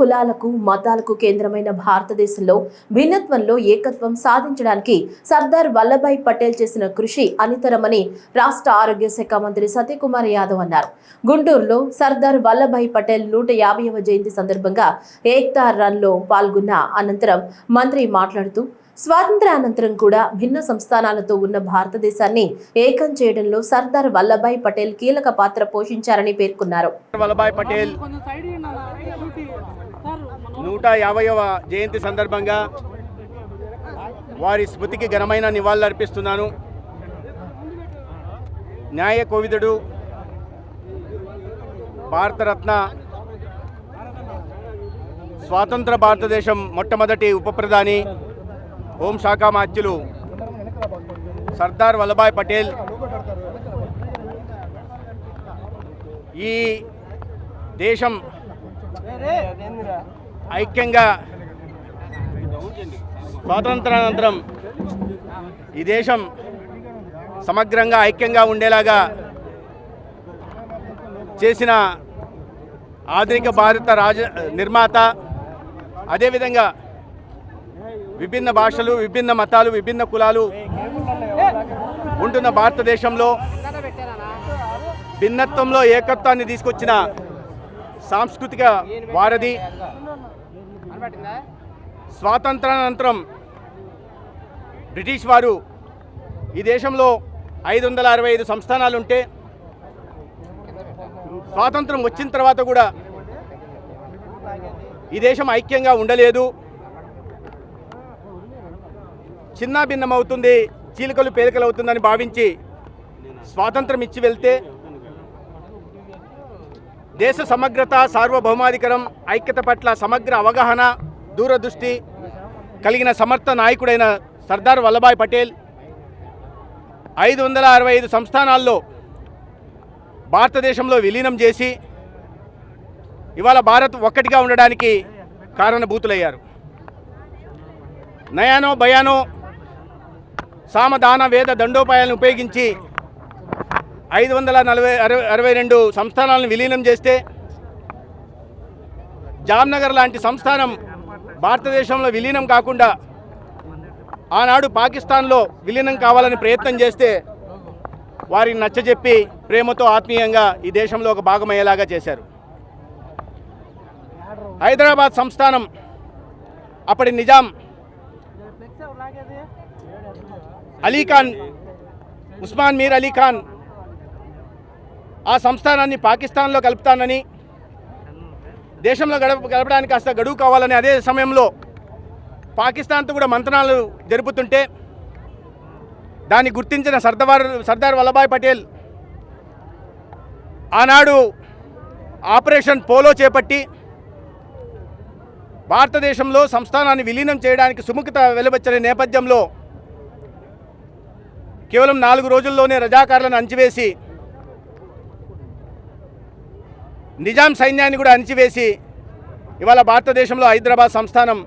కులాలకు మతాలకు కేంద్రమైన భారతదేశంలో భిన్నత్వంలో ఏకత్వం సాధించడానికి సర్దార్ వల్లభాయ్ పటేల్ చేసిన కృషి అనితరమని రాష్ట్ర ఆరోగ్య శాఖ మంత్రి సత్యకుమార్ యాదవ్ అన్నారు. గుంటూరులో సర్దార్ వల్లభాయ్ పటేల్ నూట యాభైవ జయంతి సందర్భంగా ఏక్తా రన్లో పాల్గొన్న అనంతరం మంత్రి మాట్లాడుతూ స్వాతంత్ర్యానంతరం కూడా భిన్న సంస్థానాలతో ఉన్న భారతదేశాన్ని ఏకం చేయడంలో సర్దార్ వల్లభాయ్ పటేల్ కీలక పాత్ర పోషించారని పేర్కొన్నారు. వల్లభాయ్ పటేల్ నూట యాభైవ జయంతి సందర్భంగా వారి స్మృతికి ఘనమైన నివాళులర్పిస్తున్నాను న్యాయ కోవిదుడు భారతరత్న స్వాతంత్ర భారతదేశం మొట్టమొదటి ఉప ప్రధాని హోంశాఖ మాత్యులు సర్దార్ వల్లభాయ్ పటేల్. ఈ దేశం ఐక్యంగా స్వాతంత్రానంతరం ఈ దేశం సమగ్రంగా ఐక్యంగా ఉండేలాగా చేసిన ఆధునిక భారత రాజ నిర్మాత అదేవిధంగా విభిన్న భాషలు విభిన్న మతాలు విభిన్న కులాలు ఉంటున్న భారతదేశంలో భిన్నత్వంలో ఏకత్వాన్ని తీసుకొచ్చిన సాంస్కృతిక వారధి స్వాతంత్రానంతరం బ్రిటిష్ వారు ఈ దేశంలో ఐదు వందల అరవై ఐదు సంస్థానాలుంటే స్వాతంత్రం వచ్చిన తర్వాత కూడా ఈ దేశం ఐక్యంగా ఉండలేదు. చిన్న భిన్నమవుతుంది చీలికలు పేలికలు అవుతుందని భావించి స్వాతంత్రం ఇచ్చి వెళ్తే దేశ సమగ్రత సార్వభౌమాధికారం ఐక్యత పట్ల సమగ్ర అవగాహన దూరదృష్టి కలిగిన సమర్థ నాయకుడైన సర్దార్ వల్లభాయ్ పటేల్ ఐదు వందల అరవై ఐదు సంస్థానాల్లో భారతదేశంలో విలీనం చేసి ఇవాళ భారత్ ఒక్కటిగా ఉండడానికి కారణభూతులయ్యారు. నయానో భయానో సామదాన వేద దండోపాయాలను ఉపయోగించి ఐదు వందల నలభై అరవై అరవై రెండు సంస్థానాలను విలీనం చేస్తే జామ్నగర్ లాంటి సంస్థానం భారతదేశంలో విలీనం కాకుండా ఆనాడు పాకిస్తాన్లో విలీనం కావాలని ప్రయత్నం చేస్తే వారిని నచ్చజెప్పి ప్రేమతో ఆత్మీయంగా ఈ దేశంలో ఒక భాగమయ్యేలాగా చేశారు. హైదరాబాద్ సంస్థానం అప్పటి నిజాం అలీఖాన్ ఉస్మాన్ మీర్ అలీఖాన్ ఆ సంస్థానాన్ని పాకిస్తాన్లో కలుపుతానని దేశంలో గడప గడపడానికి కాస్త గడువు కావాలని అదే సమయంలో పాకిస్తాన్తో కూడా మంతనాలు జరుపుతుంటే దాన్ని గుర్తించిన సర్దార్ సర్దార్ వల్లభాయ్ పటేల్ ఆనాడు ఆపరేషన్ పోలో చేపట్టి భారతదేశంలో సంస్థానాన్ని విలీనం చేయడానికి సుముఖత వెలువచ్చిన నేపథ్యంలో కేవలం నాలుగు రోజుల్లోనే రజాకారులను అంచివేసి నిజాం సైన్యాన్ని కూడా అణిచివేసి ఇవాళ భారతదేశంలో హైదరాబాద్ సంస్థానం